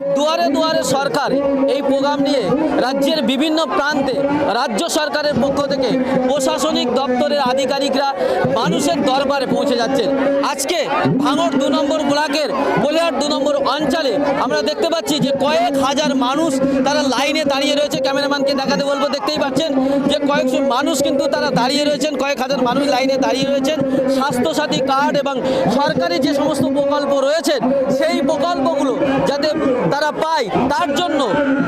দুয়ারে দুয়ারে সরকার এই প্রোগ্রাম নিয়ে রাজ্যের বিভিন্ন প্রান্তে, রাজ্য সরকারের পক্ষ থেকে প্রশাসনিক দপ্তরের আধিকারিকরা মানুষের দরবারে পৌঁছে যাচ্ছেন। আজকে ভাঙড় দু নম্বর ব্লকের কোলিয়ার দু নম্বর অঞ্চলে আমরা দেখতে পাচ্ছি যে কয়েক হাজার মানুষ তারা লাইনে দাঁড়িয়ে রয়েছে। ক্যামেরাম্যানকে দেখাতে বলব, দেখতেই পাচ্ছেন যে কয়েকশো মানুষ কিন্তু তারা দাঁড়িয়ে রয়েছেন, কয়েক হাজার মানুষ লাইনে দাঁড়িয়ে রয়েছেন। স্বাস্থ্যসাথী কার্ড এবং সরকারি যে সমস্ত প্রকল্প রয়েছে, সেই প্রকল্পগুলো যাতে তারা পায়, তার জন্য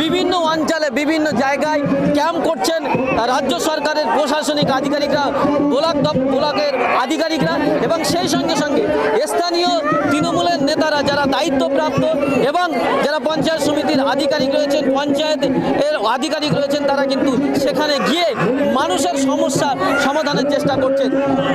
বিভিন্ন অঞ্চলে, বিভিন্ন জায়গায় ক্যাম্প করছেন রাজ্য সরকারের প্রশাসনিক আধিকারিকরা, ব্লক ব্লকের আধিকারিকরা এবং সেই সঙ্গে সঙ্গে স্থানীয় তৃণমূলের নেতারা যারা দায়িত্বপ্রাপ্ত এবং যারা পঞ্চায়েত সমিতির আধিকারিক রয়েছেন পঞ্চায়েত এর আধিকারিক রয়েছেন, তারা কিন্তু সেখানে গিয়ে মানুষের সমস্যা সমাধানের চেষ্টা করছেন।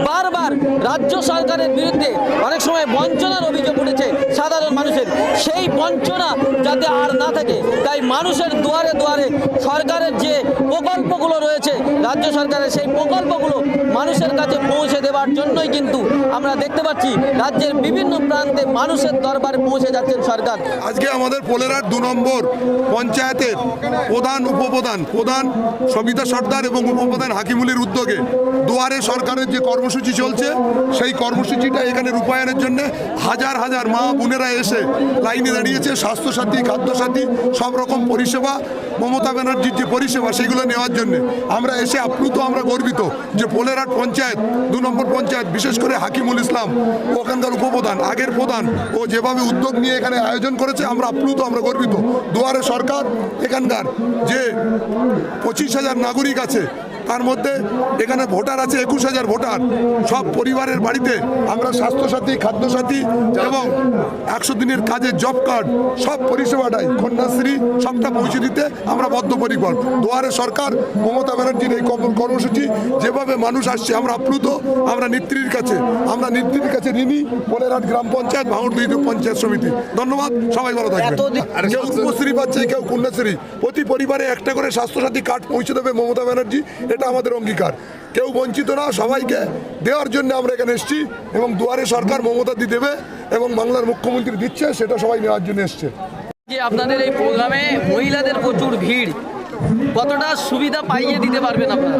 বারবার রাজ্য সরকারের বিরুদ্ধে অনেক সময় বঞ্চনার অভিযোগ উঠেছে সাধারণ মানুষের। সেই বঞ্চনা যাতে আর না থাকে? তাই মানুষের দুয়ারে দুয়ারে সরকারের যে প্রকল্পগুলো রয়েছে, রাজ্য সরকারের সেই প্রকল্পগুলো মানুষের কাছে পৌঁছে দেওয়ার জন্যই কিন্তু আমরা দেখতে পাচ্ছি রাজ্যের বিভিন্ন প্রান্তে মানুষের দরবারে পৌঁছে যাচ্ছেন সরকার। আজকে আমাদের পোলেরার দু নম্বর পঞ্চায়েতের প্রধান উপপ্রধান, প্রধান সবিতা সর্দার এবং উপপ্রধান হাকিমুলির উদ্যোগে দুয়ারে সরকারের যে কর্মসূচি চলছে, সেই কর্মসূচিটা এখানে রূপায়ণের জন্য হাজার হাজার মা বোনেরা এসে লাইনে দাঁড়িয়েছে, স্বাস্থ্যসাথী, খাদ্যসাথী, সব রকম পরিষেবা, মমতা ব্যানার্জির যে পরিষেবা, সেগুলো নেওয়ার জন্য। আমরা এসে আপ্লুত, আমরা গর্বিত যে পোলেরহাট পঞ্চায়েত দু নম্বর পঞ্চায়েত, বিশেষ করে হাকিমুল ইসলাম, ওখানকার উপপ্রধান, আগের প্রধান, ও যেভাবে উদ্যোগ নিয়ে এখানে আয়োজন করেছে, আমরা আপ্লুত, আমরা গর্বিত। দুয়ারে সরকার এখানকার, যে পঁচিশ হাজার নাগরিক আছে তার মধ্যে এখানে ভোটার আছে একুশ হাজার ভোটার। সব পরিবারের বাড়িতে আমরা স্বাস্থ্যসাথী খাদ্যসাথী এবং একশো দিনের কাজের জব কার্ড সব পরিষেবাটাই কন্যাশ্রী সবটা পৌঁছে দিতে আমরা বদ্ধপরিকর। দুয়ারে সরকার মমতা ব্যানার্জির এই কর্ম- কর্মসূচি যেভাবে মানুষ আসছে আমরা আপ্লুত আমরা নেত্রীর কাছে আমরা নেত্রীর কাছে ঋণী পোলেরহাট গ্রাম পঞ্চায়েত ভাঙড় দুই পঞ্চায়েত সমিতি। ধন্যবাদ সবাই ভালো থাকবেন। এতদিন- কেউ রূপশ্রী পাচ্ছে কেউ কন্যাশ্রী। প্রতি পরিবারে একটা করে স্বাস্থ্যসাথী কার্ড পৌঁছে দেবে মমতা ব্যানার্জি এটা আমাদের অঙ্গীকার। কেউ বঞ্চিত না সবাইকে দেওয়ার জন্য আমরা এখানে এসেছি এবং দুয়ারে সরকার মমতা দি দেবে এবং বাংলার মুখ্যমন্ত্রী দিচ্ছে সেটা সবাই নেওয়ার জন্য এসছে। যে আপনাদের এই প্রোগ্রামে মহিলাদের প্রচুর ভিড় কতটা সুবিধা পাইয়ে দিতে পারবেন আপনারা?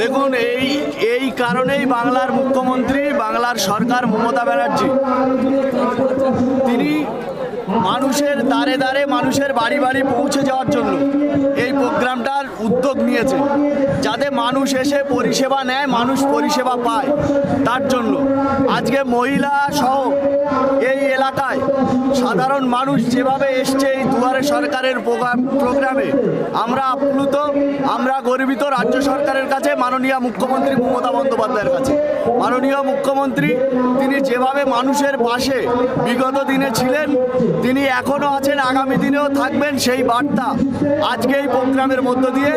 দেখুন এই এই কারণেই বাংলার মুখ্যমন্ত্রী বাংলার সরকার মমতা ব্যানার্জি তিনি মানুষের দ্বারে দ্বারে মানুষের বাড়ি বাড়ি পৌঁছে যাওয়ার জন্য এই প্রোগ্রামটার উদ্যোগ নিয়েছে, যাতে মানুষ এসে পরিষেবা নেয়, মানুষ পরিষেবা পায়। তার জন্য আজকে মহিলা সহ এই এলাকায় সাধারণ মানুষ যেভাবে এসছে এই দুয়ারে সরকারের প্রোগ্রাম- আমরা আপ্লুত, আমরা গর্বিত রাজ্য সরকারের কাছে, মাননীয় মুখ্যমন্ত্রী মমতা বন্দ্যোপাধ্যায়ের কাছে। মাননীয় মুখ্যমন্ত্রী, তিনি যেভাবে মানুষের পাশে বিগত দিনে ছিলেন, তিনি এখনও আছেন, আগামী দিনেও থাকবেন, সেই বার্তা আজকে এই প্রোগ্রামের মধ্য দিয়ে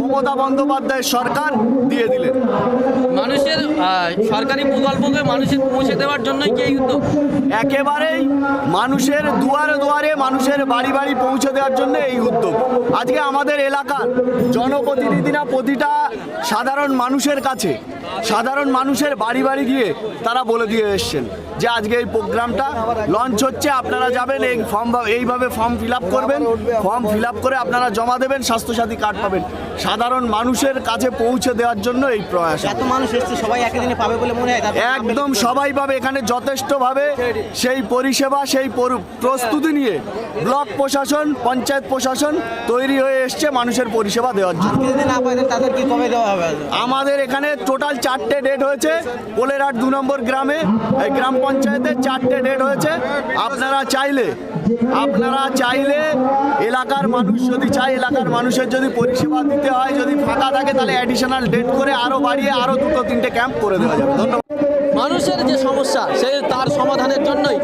মমতা বন্দ্যোপাধ্যায় সরকার দিয়ে দিলেন। মানুষের সরকারি প্রকল্পকে মানুষের পৌঁছে দেওয়ার জন্যই কি এই উদ্যোগ? একেবারেই মানুষের দুয়ারে দুয়ারে মানুষের বাড়ি বাড়ি পৌঁছে দেওয়ার জন্য এই উদ্যোগ। আজকে আমাদের এলাকার জনপ্রতিনিধিরা প্রতিটা সাধারণ মানুষের কাছে সাধারণ মানুষের বাড়ি বাড়ি গিয়ে তারা বলে দিয়ে এসছেন যে আজকে এই প্রোগ্রামটা লঞ্চ হচ্ছে আপনারা যাবেন এই ফর্ম এইভাবে ফর্ম ফিল আপ করবেন ফর্ম ফিল আপ করে আপনারা জমা দেবেন স্বাস্থ্যসাথী কার্ড পাবেন। সাধারণ মানুষের কাছে পৌঁছে দেওয়ার জন্য এই প্রয়াস এত মানুষ এসছে সবাই একই দিনে পাবে বলে মনে হয় একদম সবাই পাবে এখানে যথেষ্টভাবে সেই পরিষেবা সেই প্রস্তুতি নিয়ে ব্লক প্রশাসন পঞ্চায়েত প্রশাসন তৈরি হয়ে এসছে মানুষের পরিষেবা দেওয়ার জন্য। আমাদের এখানে টোটাল চারটে ডেট হয়েছে, কোলেরহাট দু নম্বর গ্রামে, এই গ্রাম পঞ্চায়েতে চারটে ডেট হয়েছে। আপনারা চাইলে আপনারা চাইলে এলাকার মানুষ যদি চায়, এলাকার মানুষের যদি পরিষেবা দিতে হয়, যদি ফাঁকা থাকে, তাহলে অ্যাডিশনাল ডেট করে আরও বাড়িয়ে আরও দুটো, তিনটে ক্যাম্প করে দেওয়া যাবে। ধন্যবাদ। মানুষের যে সমস্যা সেই তার সমাধানের জন্যই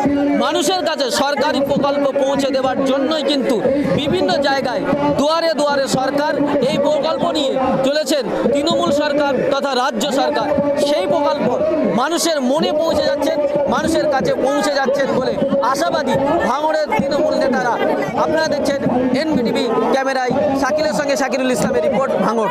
মানুষের কাছে সরকারি প্রকল্প পৌঁছে দেওয়ার জন্যই কিন্তু বিভিন্ন জায়গায় দুয়ারে দুয়ারে সরকার এই প্রকল্প নিয়ে চলেছেন। তৃণমূল সরকার তথা রাজ্য সরকার, সেই প্রকল্প মানুষের মনে পৌঁছে যাচ্ছেন মানুষের কাছে পৌঁছে যাচ্ছেন বলে আশাবাদী ভাঙড়ের তৃণমূল নেতারা। আপনারা দেখছেন এনবিটিভি ক্যামেরায় শাকিলের সঙ্গে শাকিরুল ইসলামের রিপোর্ট, ভাঙড়।